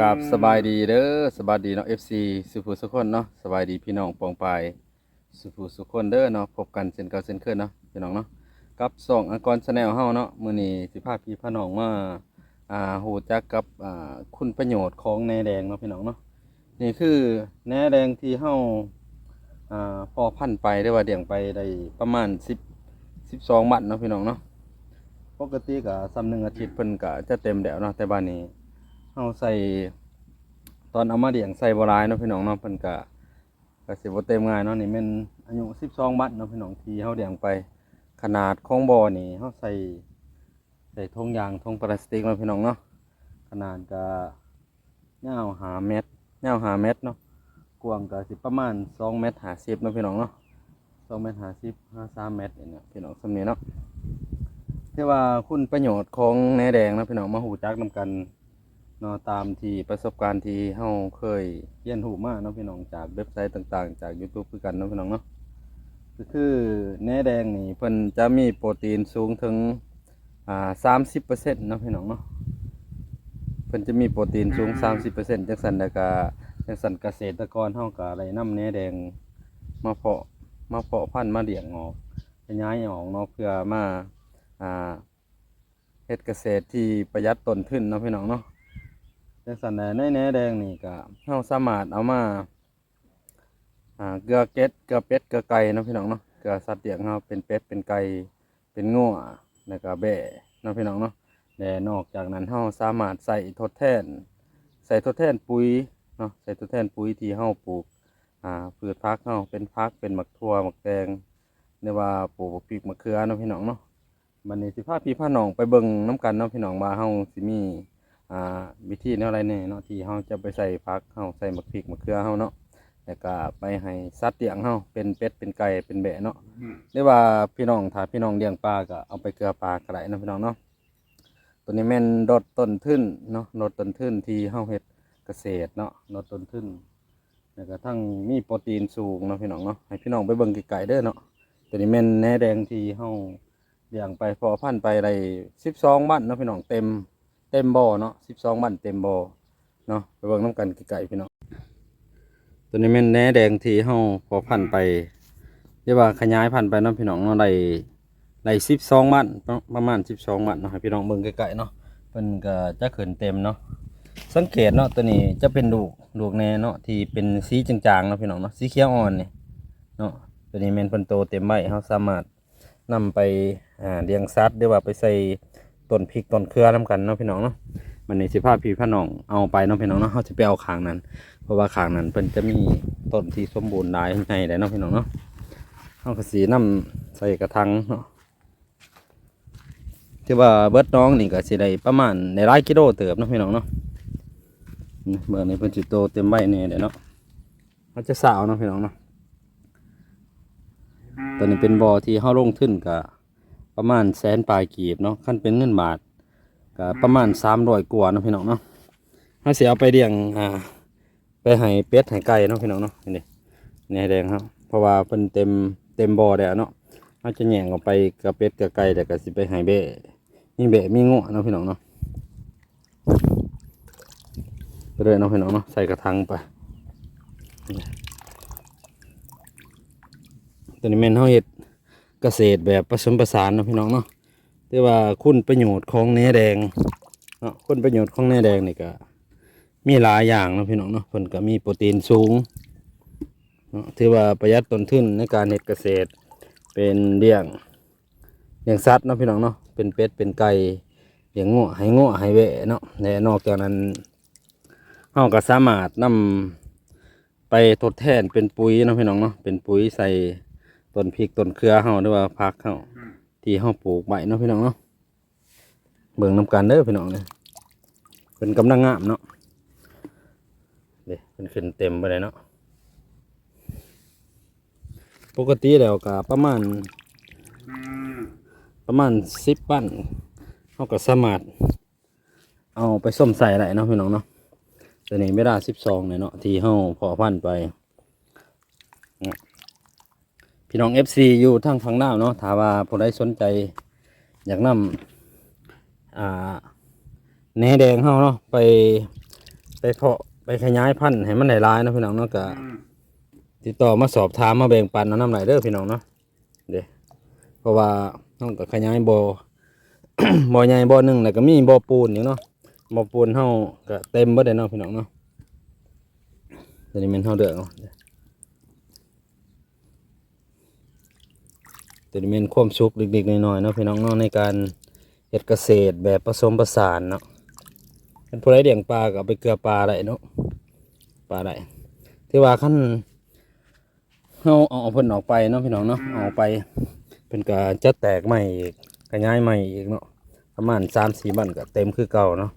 กับสบายดีเด้อสบายดีเนาะ FC สุภูสุคนเนาะสบายดีพี่น้องปองปายสุภูสุคนเด้อเนาะพบกันเช่นเก่าเช่นเคยเนาะพี่น้องเนาะกับสองอังกรชาแนลเฮาเนาะมื้อนี้สิพาพี่พาน้องมาอ่าฮู้จักกับอ่าคุณประโยชน์ของแหนแดงเนาะพี่น้องเนาะนี่คือแหนแดงที่เฮาอ่าพอพันไปได้ว่าเลี้ยงไปได้ประมาณ10 12มัดเนาะพี่น้องเนาะปกติก็ซ้ำหนึ่งอาทิตย์เพิ่นก็จะเต็มแล้วเนาะแต่บ้านนี้ เอาใส่ ตอนเอามาเลี้ยงใส่บ่หลายเนาะพี่น้องเนาะเพิ่นก็ก็สิบ่เต็มง่ายเนาะนี่แม่นอายุ12บัดเนาะพี่น้องที่เฮาเลี้ยงไปขนาดของบ่อนี่เฮาใส่ใส่ทงยางทงพลาสติกเนาะพี่น้องเนาะขนาดก็ยาว5เมตรยาว5เมตรเนาะกว้างก็สิประมาณ2เมตร50เนาะพี่น้องเนาะ2เมตร50 53เมตรเนี่ยพี่น้องสำนี้เนาะที่ว่าคุณประโยชน์ของแหนแดงนาะพี่น้องมาหูจักนํกัน เนาะตามที่ประสบการณ์ที่เฮาเคยเรียนรู้มาเนาะพี่น้องจากเว็บไซต์ต่างๆ จาก YouTube คือกันเนาะพี่น้องเนาะก็คือแหนแดงนี่เพิ่นจะมีโปรตีนสูงถึงอ่า30%เนาะพี่น้องเนาะเพิ่นจะมีโปรตีนสูง 30%จังซั่นแล้วก็จังซั่นเกษตรกรเฮาก็ได้นำแหนแดงมาเพาะมาเพาะพันธุ์มาเลี้ยงออกขยายออกเนาะเพื่อมาอ่าเฮ็ดเกษตรที่ประหยัดต้นทุนเนาะพี่น้องเนาะ จังสันแหน่ในแหนแดงนี่ก็เราสามารถเอามาอ่าเกลือเก็ดเกลือเป็ดเกลือไก่เนาะพี่น้องเนาะเกลือสัตว์เลี้ยงเราเป็นเป็ดเป็นไก่เป็นงัวแล้วก็แบะเนาะพี่น้องเนาะแต่นอกจากนั้นเราสามารถใส่ทดแทน ใส่ทดแทนปุ๋ยเนาะใส่ทดแทนปุ๋ยที่เราปลูกอ่าพืชพักเราเป็นพักเป็นหมักทั่วหมักแดงหรือว่าปลูกบักพริกมะเขือเนาะพี่น้องเนาะมันนี้สิพาพี่พาน้องไปเบิ่งน้กันเนาะพี่น้องว่าเฮาสิมี อ่าวิธีแนวอะไรเนี่ยเนาะที่เราจะไปใส่พักเราใส่มะพริกมะเขือเราเนาะแล้วก็ไปให้สัตว์เลี้ยงเราเป็นเป็ดเป็นไก่เป็นแบะเนาะหรือว่าพี่น้องถ้าพี่น้องเลี้ยงปลาก็เอาไปเกลือปลาก็ได้เนาะพี่น้องเนาะตัวนี้แม่นลดต้นทุนเนาะลดต้นทุนที่เฮาเฮ็ดเกษตรเนาะลดต้นทุนแล้วก็ทั้งมีโปรตีนสูงเนาะพี่น้องเนาะให้พี่น้องไปเบิ่งไกลๆเด้อเนาะตัวนี้แม่นแหนแดงที่เฮาเลี้ยงไปพอพันธุ์ไปได้12บ้านเนาะพี่น้องเต็ม เต็มบ่อเนาะสิบสองบันเต็มบ่อเนาะไปเบิ่งน้ำกันไกลๆพี่น้องตัวนี้แม่นแหนแดงที่เฮาพอพันไปเรียกว่าขยายพันไปเนาะพี่น้องเนาะได้ได้สิบสองบันประมาณสิบสองบันเนาะให้พี่น้องเบิ่งไกลๆเนาะเพิ่นก็จะขึ้นเต็มเนาะสังเกตเนาะตัวนี้จะเป็นลูกลูกแหนเนาะที่เป็นสีจางๆเนาะพี่น้องเนาะสีเขียวอ่อนเนี่ยเนาะตัวนี้แม่นเพิ่นโตเต็มใบเฮาสามารถนำไปอ่าเลี้ยงสัตว์หรือว่าไปใส่ ต้นพริกต้นเครือน้ำกันเนาะพี่น้องเนาะมันในสิภาพพี่พี่น้องเอาไปเนาะพี่น้องเนาะเขาจะไปเอาขางนั้น เพราะว่าขางนั้นเพิ่นจะมีต้นที่สมบูรณ์ได้ให้ได้เนาะพี่น้องเนาะเอากระสีน้ำใส่กระทังเนาะที่ว่าเบิดน้องนี่ก็สิได้ประมาณในหลายกิโลเติบเนาะพี่น้องเนาะเบอร์นี้เพิ่นสิโตเต็มใบนี่เด้เนาะเขาจะสาวเนาะพี่น้องเนาะตัวนี้เป็นบอที่เฮาลงทุนกับ ประมาณแสนปลายกีบเนาะขั้นเป็นเงินบาทก็ประมาณสามร้อยกว่าเนาะพี่น้องเนาะถ้าเสียเอาไปเลี้ยงอ่าไปให้เป็ดให้ไก่เนาะพี่น้องเนาะนี่ดินี่แดงครับ เพราะว่าเพิ่นเต็มเต็มบ่อแล้วเนาะเขาจะแย่งออกไปกับเป็ดกับไก่แต่ก็สิไปให้เบะมีเบะมีงัวเนาะพี่น้องเนาะไปเลยเนาะพี่น้องเนาะใส่กระถางไปนี่ตัวนี้แม่นเฮาเฮ็ด เกษตรแบบผสมผสานเนาะพี่น้องเนาะแต่ว่าคุณประโยชน์ของเน้แดงเนาะคุณประโยชน์ของเน้แดงนี่ก็ มีหลายอย่างเนาะพี่น้องเนาะเพิ่นก็มีโปรตีนสูงเนาะถือว่าประหยัดต้นทุนในการเฮ็ดเกษตร เป็นเลี้ยงเลี้ยงสัตว์เนาะพี่น้องเนาะเป็นเป็ดเป็นไก่เลี้ยงงัวให้งัวให้แวะเนาะและนอกจากนั้นเฮาก็สามารถนำไปทดแทนเป็นปุ๋ยเนาะพี่น้องเนาะเป็นปุ๋ยใส่ ต้นพริกต้นเครือเฮาหรือว่าผักเฮาที่เฮาปลูกไว้เนาะพี่น้องเนาะเบิ่งนํกันเด้อพี่น้องเนี่ยเป็นกำลังงามเนาะเด้เป็นขึ้นเต็มไปเลยเนาะปกติแล้วก็ประมาณ ประมาณสิบปั้นเฮาก็สามารถ เอาไปส้มใส่ได้เนาะพี่น้องเนาะตัวนี้ไม่ได้สิบสองเลยเนาะที่เฮาเพอพันธุ์ไป พี่น้อง FC อยู่ทางฝั่งลาวเนาะถ้าว่าผู้ใดสนใจอยากนำอ่าแหนแดงเฮาเนาะไปไปเพาะไปขยายพันธุ์ให้มันหลายๆเนาะพี่น้องเนาะก็ติดต่อมาสอบถามมาแบ่งปันเอาน้ำไหลเด้อพี่น้องเนาะเด้เพราะว่าน้องก็ขยายบ่อ บ่อใหญ่บ่อหนึ่งแล้วก็มีบ่อปูนอยู่เนาะบ่อปูนเฮาก็เต็มเบิดเลยเนาะพี่น้องเนาะเดี๋ยวนี้มันเฮาเด้อเนาะ เดี๋ยวนี้แมันความสุขเล็กๆน้อยๆเนาะพี่น้องเนาะในการเฮ็ดเกษตรแบบผสมผสานเนาะเป็นผู้ใดเลี้ยงปลาก็เอาไปเกลือปลาได้เนาะปลาได้ที่ว่าขั้นเอาเอาเพิ่นออกไปเนาะพี่น้องเนาะเอาไปเพิ่นก็จะแตกใหม่อีกขยายใหม่อีกเนาะประมาณสามสี่บันก็เต็มคือเก่าเนาะ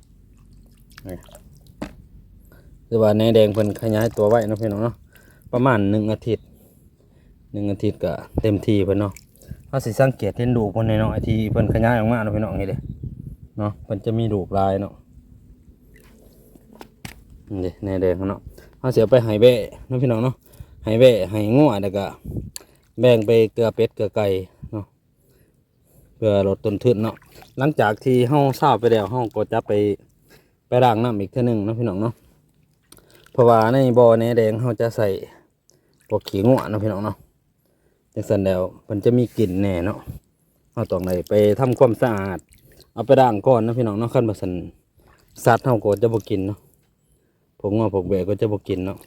นี่คือว่าในแดงเพิ่นขยายตัวไว้เนาะพี่น้องเนาะประมาณหนึ่งอาทิตย์หนึ่งอาทิตย์ก็เต็มที่เพิ่นเนาะาสิสังเกตเห็นดูกเพิ่นน้อยที่เพิ่นขยายออกมาเนาะพี่น้องนี่เด้เนาะเพิ่นจะมีดูกลายเนาะนี่ในแดงเนาะเขาเสียไปหายแบะเนาะพี่น้องเนาะหายแบะหายงัวแล้วก็แบ่งไปเกลือเป็ดเกลือไก่เนาะเพื่อลดต้นทุนเนาะหลังจากที่เฮาทราบไปแล้วเฮาก็จะไปไปล้างน้ำอีกเท่านึงเนาะพี่น้องเนาะเพราะว่าในบ่อในแดงเฮาจะใส่พวกขี้งัวเนาะพี่น้องเนาะ จังซั่นแล้วมันจะมีกลิ่นแน่เนาะเฮาตองไปไปทำความสะอาด เอาไปล้างก่อนนะพี่น้องเนาะคันบ่ซั่นสัตว์เฮาก็จะบกินเนาะผมว่าผมเบก็จะบกกินเนาะ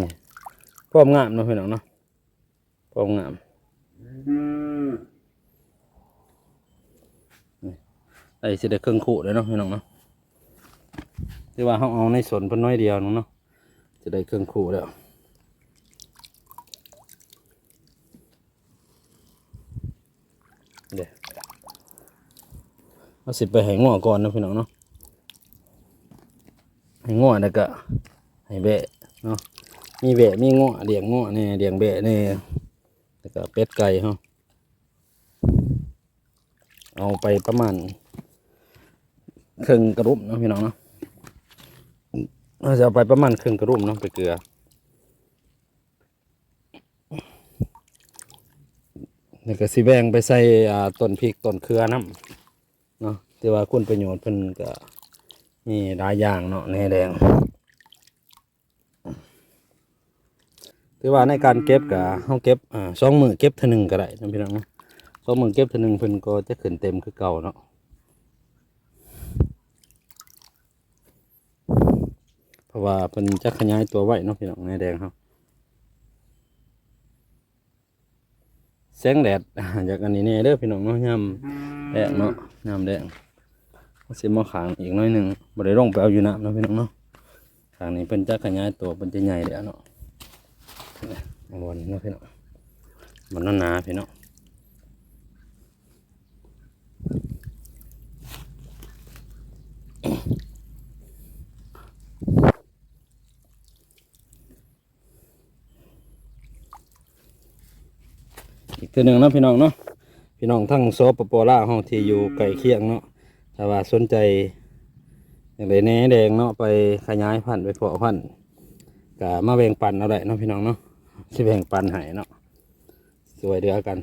นี่พร้อมงามเนาะพี่น้องเนาะพร้อมงามไอ้สิได้เครื่องขู่เลยเนาะพี่น้องเนาะที่ว่าเขาเอาในสนเพิ่นน้อยเดียวเนาะจะได้เครื่องขู่แล้ว เอาสิไปให้ง้อก่อนนะพี่น้องเนาะให้ง้อแล้วก็ให้แบะเนาะมีแบะมีง้อเลี้ยงง้อนี่ยเลี้ยงแบะเนี่ยแล้วก็เป็ดไก่เฮาเอาไปประมาณครึ่งกระรุมเนาะพี่น้องเนาะเราจะเอาไปประมาณครึ่งกระรุมเนาะไปเกลือแล้วก็สิแบ่งไปใส่ต้นพริกต้นเครือน้ำ เนาะที่ว่าคุณประโยชน์เพิ่นก็นี่หลายอย่างเนาะในแดงถือว่าในการเก็บกะเฮาเก็บอ่าสองมือเก็บเท่านึงก็ได้นะพี่น้องสองมือเก็บเท่านึงเพิ่นก็จะขึ้นเต็มคือเก่าเนาะเพราะว่าเพิ่นจะขยายตัวไว้เนาะพี่น้องในแดงครับแสงแดดจากอันนี้เนี่ยเด้อพี่น้องเนาะยามแดดเนาะยามแดด เสียมาขางอีกหน้อยหนึ่งบ่ได้ลงไปเอาอยู่น้ำนะพี่น้องเนาะขางนี้เป็นจะขยายตัวเป็นจะใหญ่แล้วเนาะนี่เอาวันนี้เนาะพี่น้องมันนั่นหนาพี่น้องอีกตัวหนึ่งเนาะพี่น้องเนาะพี่น้องทั้งโซปปอล่าวเฮาที่อยู่ไก่เคียงเนาะ ถ้าว่าสนใจอย่างไรแน่แดงเนาะไปขยายพันธุ์ไปเพาะพันธุ์ก็มาแบ่งปันเอาได้เนาะพี่น้องเนาะที่แบ่งปันให้เนาะสวยเดือกัน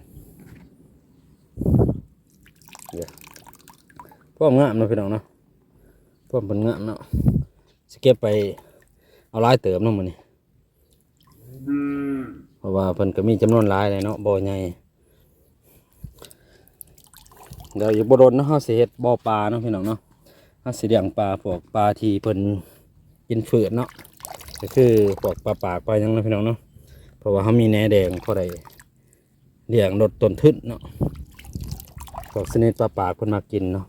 เดี๋ยวพวกงามเนาะพี่น้องเนาะพวกเป็นงามเนาะสเก็บไปเอาลายเติมเนาะมันนี่เพราะว่าเพิ่นก็มีจำนวนลายเลยเนาะบ่อใหญ่ เดี๋ยวอยู่บดนเนาะเฮาสิเฮ็ดบ่อปลาเนาะพี่น้องเนาะเฮาสิเลี้ยงปลาพวกปลาที่เพิ่นกินฝืดเนาะก็คือพวกปลาปากปลาหยังเนาะพี่น้องเนาะเพราะว่าเฮามีแหนแดงพอได้เลี้ยงลดต้นทุนเนาะพวกชนิดปลาปากเพิ่นมากินเนาะ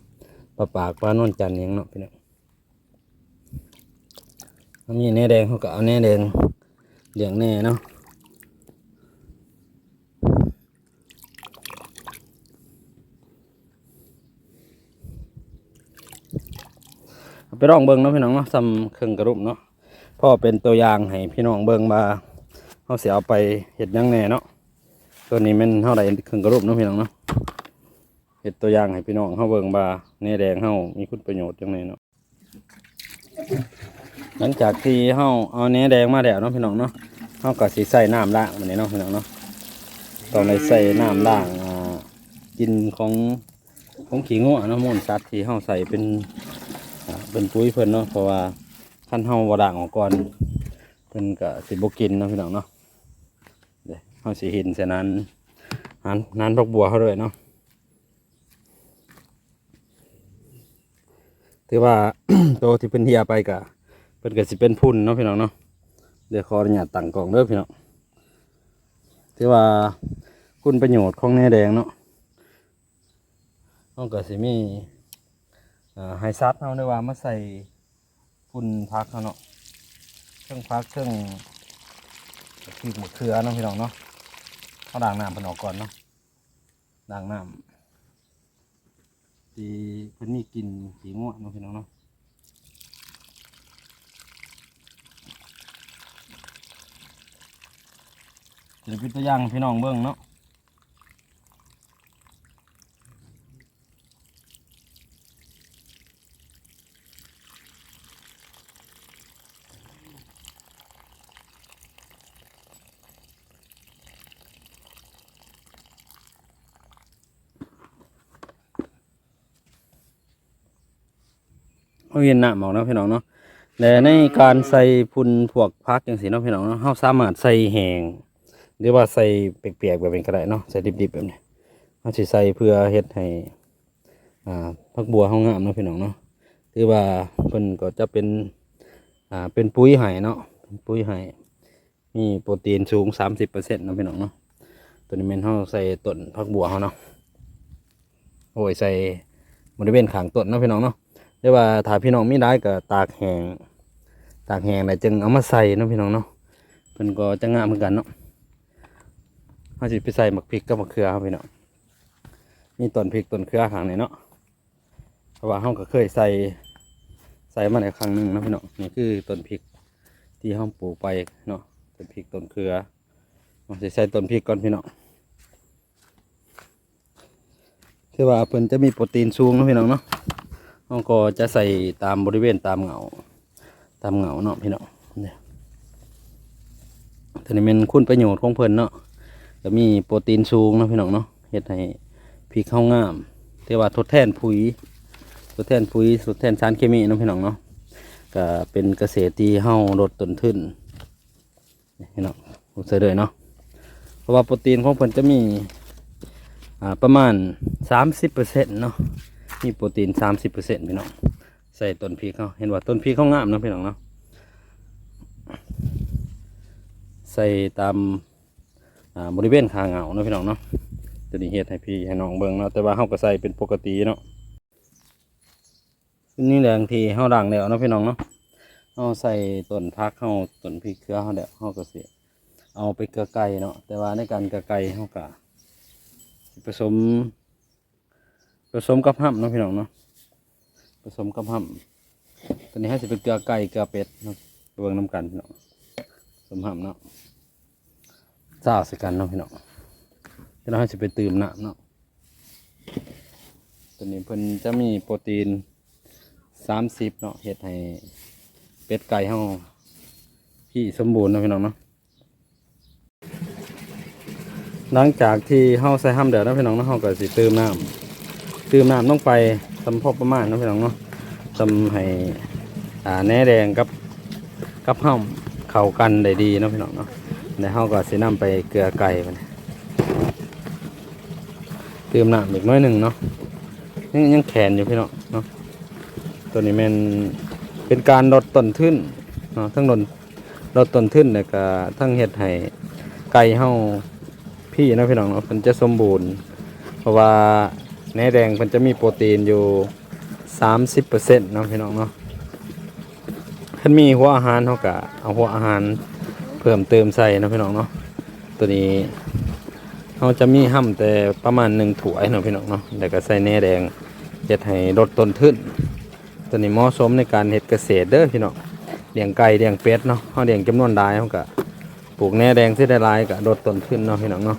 ปลาปากปลานวลจันทร์หยังเนาะพี่น้องเฮามีแหนแดงเฮาก็เอาแหนแดงเลี้ยงแหน่เนาะ เอาไป ลองเบิงเนาะพี่น้องเนาะซำเครื่องกระรุมเนาะพราะเป็นตัวอย่างให้พี่น้องเบิงมาเขาเสียเอาไปเห็ดยังแน่เนาะตัวนี้มันเท่าไรเครื่องกระรุมเนาะพี่น้องเนาะเห็ดตัวอย่างให้พี่น้องเขาเบิงมาเนื้อแดงเขามีคุณประโยชน์จังไงเนาะหลังจากที่เขาเอาเนื้อแดงมาแล้วเนาะพี่น้องเนาะเขาก็สิใส่น้ำล้างมันนี้เนาะพี่น้องเนาะตอนในใส่น้ำล้างอ่ากินของของขี้งัวเนาะมูลสัตว์ที่เขาใส่เป็น เป็นปุ๋ยเพิ่นเนาะเพราะว่าคันเฮาบ่ด่างออกก่อนเพิ่นก็สิบ่กินเนาะพี่น้องเนาะเดี๋ยวเฮาสิเห็นฉะนั้นหันนั้นดอกบัวเขาด้วยเนาะถือว่าโตที่เพิ่นเฮียไปก็เพิ่นก็สิเป็นพุ่นเนาะพี่น้องเนาะเดี๋ยวขออนุญาตตั้งกล้องเด้อพี่น้องถือว่าคุณประโยชน์ของแน่แดงเนาะเฮาก็สิมี ไฮซัดเอาได้ว่ามาใส่ฝุ่นพักเขาเนาะเครื่องพักเครื่องขีดหมดเครือเนาะพี่น้องเนาะเขาด่างน้ำเพิ่นออกก่อนเนาะด่างน้ำที่เพิ่นมีกินสีม่วงเนาะพี่น้องเนาะเดี๋ยวเป็นตัวอย่างพี่น้องเบิ่งเนาะ เอาเย็นหน้าหมอกเนาะพี่น้องเนาะแต่ในการใส่พุ่นพวกพักอย่างสีเนาะพี่น้องเนาะเราสามารถใส่แหงหรือว่าใส่เปียกๆแบบเป็นก็ได้เนาะใส่ดิบๆแบบนี้เราสิใส่เพื่อเฮ็ดให้อ่าพักบัวเฮางามเนาะพี่น้องเนาะคือว่าเพิ่นก็จะเป็นอ่าเป็นปุ๋ยไห้เนาะเป็นปุ๋ยไห้มีโปรตีนสูง 30%เนาะพี่น้องเนาะตัวนี้แม่นเฮาใส่ต้นพักบัวเฮาเนาะโอ้ยใส่บริเวณขางต้นเนาะพี่น้องเนาะ แต่ว่าถ้าพี่น้องมีได้ก็ตากแห้งตากแห้งแล้วจึงเอามาใส่เนาะพี่น้องเนาะเพิ่นก็จะงามเหมือนกันเนาะเฮาสิไปใส่หมักพริกกับมะเขือครับพี่น้องมีต้นพริกต้นเขือข้างในเนาะเพราะว่าเฮาก็เคยใส่ใส่มาในครั้งหนึ่งนะพี่น้องนี่คือต้นพริกที่เฮาปลูกไปเนาะต้นพริกต้นเขือเราสิใส่ต้นพริกก่อนพี่น้องคือว่าเพิ่นจะมีโปรตีนสูงนะพี่น้องเนาะ เราก็จะใส่ตามบริเวณตามเหงา ตามเหงาเนาะพี่เนาะเนี่ยทีนี้เป็นคุณประโยชน์ของเพิ่นเนาะก็มีโปรตีนสูงเนาะพี่น้องเนาะเฮ็ดให้พริกเข้างามเรียกว่าทดแทนปุ๋ยทดแทนปุ๋ยทดแทนสารเคมีเนาะพี่น้องเนาะก็เป็นเกษตรที่เฮาลดต้นทุนพี่น้องผมเสยเลยเนาะเพราะว่าโปรตีนของเพิ่นจะมีอ่าประมาณ 30%เนาะ มีโปรตีนสามสิบเปอร์เซ็นต์พี่น้องใส่ต้นพริกเขาเห็นว่าต้นพริกเขางามนะพี่น้องเนาะใส่ตามบริเวณคางเหงาเนาะพี่น้องเนาะตัวนี้เฮ็ดให้พี่ให้น้องเบิ่งเนาะแต่ว่าเขาก็ใส่เป็นปกติเนาะนี่แหละบางทีเขาด่างแล้วเนาะพี่น้องเนาะเขาใส่ต้นพักเขาต้นพริกเครือเขาเดี๋ยวเขาก็เสียเอาไปเกลือไก่เนาะแต่ว่าในการเกลือไก่เขาก็ผสม ผสมกับห้ำเนาะพี่น้องเนาะผสมกับห้ำตอนนี้ให้สิเป็นเกลือไก่เกลือเป็ดเนาะเบิ่งน้ำกันพี่น้องผสมห้ำเนาะซาสิกันเนาะพี่น้องเดี๋ยวเราให้สิไปตื่มน้ำเนาะตัวนี้เพิ่นจะมีโปรตีนสามสิบเนาะเฮ็ดให้เป็ดไก่เฮาพี่สมบูรณ์เนาะพี่น้องเนาะหลังจากที่เฮาใส่ห้ำเดือดนะพี่น้องเนาะเฮาก็สิเติมน้ำ ตื่มน้ำต้องไปทำพอประมาณนะพี่น้องเนาะทำให้อ่าแหนแดงกับกับห้าเข้ากันได้ดีนะพี่น้องเนาะในห้าก็สินำไปเกลือไก่ไปตื่มน้ำอีกน้อยหนึ่งเนาะยังยังแขนอยู่พี่น้องเนาะตัวนี้มันเป็นการลดต้นทุนเนาะทั้งลดลดต้นทุนแล้วก็ทั้งเฮ็ดให้ไก่เฮาพี่นะพี่น้องเนาะมันจะสมบูรณ์ เพราะว่า แนแดงมันจะมีโปรตีนอยู่ 30%เนาะพี่น้องเนาะถ้ามีหัวอาหารเขาก็เอาหัวอาหารเพิ่มเติมใส่นะพี่น้องเนาะตัวนี้เขาจะมีห้ำแต่ประมาณหนึ่งถ้วยนะพี่น้องเนาะแล้วก็ใส่แหนแดงเฮ็ดให้ลดต้นทุนตัวนี้เหมาะสมในการเฮ็ดเกษตรเด้อพี่น้องเลี้ยงไก่เลี้ยงเป็ดเนาะเขาเลี้ยงจำนวนหลายเขาก็ปลูกแหนแดงที่ได้หลายก็ลดต้นทุนเนาะพี่น้องเนาะ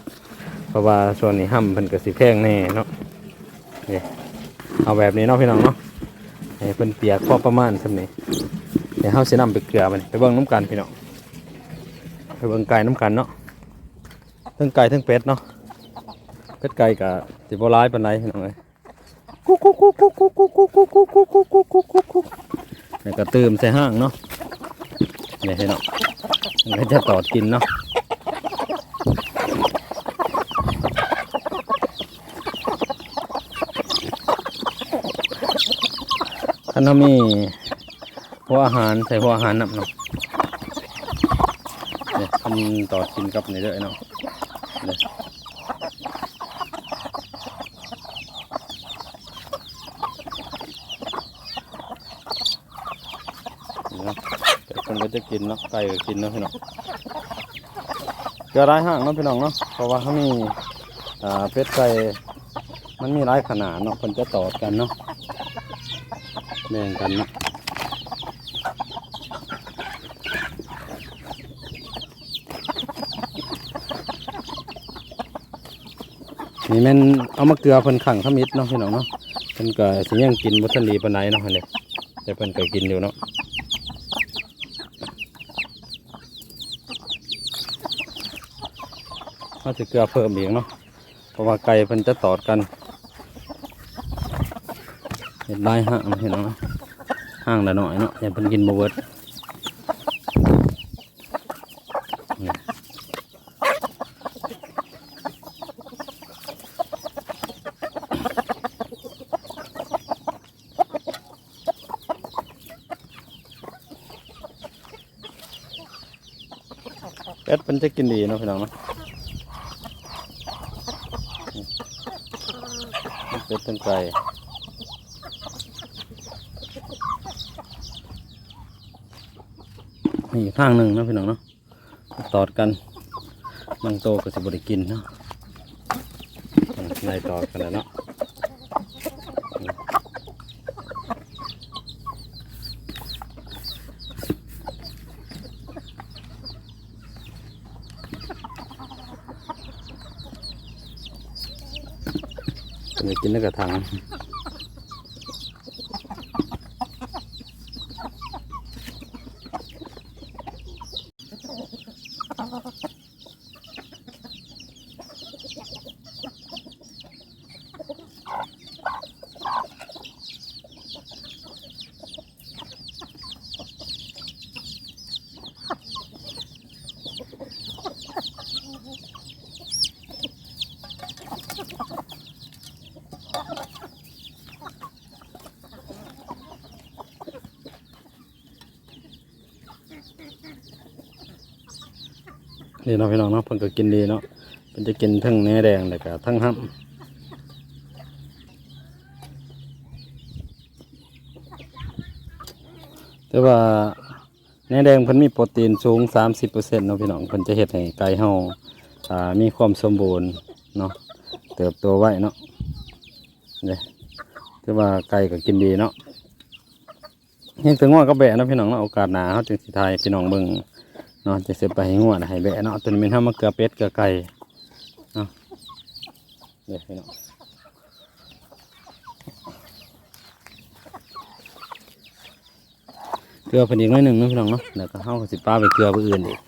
เพราะว่าส่วนนี้ห้ำเพิ่นก็สิแพงแน่เนาะ นี่เอาแบบนี้เนาะพี่น้องเนาะให้เป็นเปียกพอประมาณสำนี้เดี๋ยเฮาสินำไปเกลือมันไปเบิ่งน้ำกันพี่น้องไปเบิ่งไก่น้ำกันเนาะทั้งไก่ทั้งเป็ดเนาะเป็ดไก่กับสิบ่ร้ายปานใดพี่น้องเอ้ยกุ๊กกุ๊กกุ๊กกุ๊กกุ๊กกุ๊กกุ๊กกุ๊กกุ๊กกุ๊กกุ๊กกุ๊กกุ๊กกุ๊กแล้วก็เติมใส่ห้างเนาะเนี่ยพี่น้องมันก็จะตอดกินเนาะ ท่านเขามีหัวอาหารใส่หัวอาหารนับเนาะเนี่ยทำต่อดกินกับนี่เด้อเนาะเนี่ยเนาะคนก็จะกินเนาะไก่ก็กินเนาะพี่น้องเกลือร้ายห่างเนาะพี่น้องเนาะเพราะว่าเขามีอ่าเป็ดไก่มันมีหลายขนาดเนาะคนจะตอดกันเนาะ แบ่งกันเนาะนี่แม่นเอามาเกลือเพิ่นขังขมิดเนาะพี่น้องเนาะเพิ่นก็สิยังกินบ่ทันดีปานใดเนาะหั่นเด้แต่เพิ่นก็กินอยู่เนาะเขาจะเกลือเพิ่มอีกเนาะเพราะว่าไก่เพิ่นจะตอดกัน เห็ดลายห่างเนาะพี่น้องเนาะห่างละหน่อยเนาะอย่าเพิ่นกินบ่เบิดนี่เป็ดมันจะกินดีเนาะพี่น้องเนาะเป็ดทั้งไก่ นี่ข้างหนึ่งนาะพี่น้องเนาะตอดกันบางโตก็จะบริกินเนาะในตอดกันแล้วเนาะจะกินแล้วกระทัง นี่เนาะพี่น้องเนาะเพิ่นก็กินดีเนาะเพิ่นจะกินทั้งเนื้อแดงแล้วก็ทั้งห้ำแต่ว่าเนื้อแดงเพิ่นมีโปรตีนสูง 30%เนาะพี่น้องเพิ่นจะเฮ็ดให้ไก่เฮาอ่ามีความสมบูรณ์เนาะเติบโตไว้เนาะเนี่ยแต่ว่าไก่ก็กินดีเนาะยังถึงว่าก็แบะนะพี่น้องเนาะโอกาสหนาเฮาจึงสิทายพี่น้องเบิ่ง เนาะจะเสียไปให้งวดให้แบะเนาะตัวนี้เป็นทำมาเกลือเป็ดเกลือไก่เนาะเดี๋ยวเนาะเกลือเพิ่นอีกหน้อยหนึ่งนะพี่น้องเนาะแล้วก็เข้าก็สิป้าไปเกลือไปอื่นอีก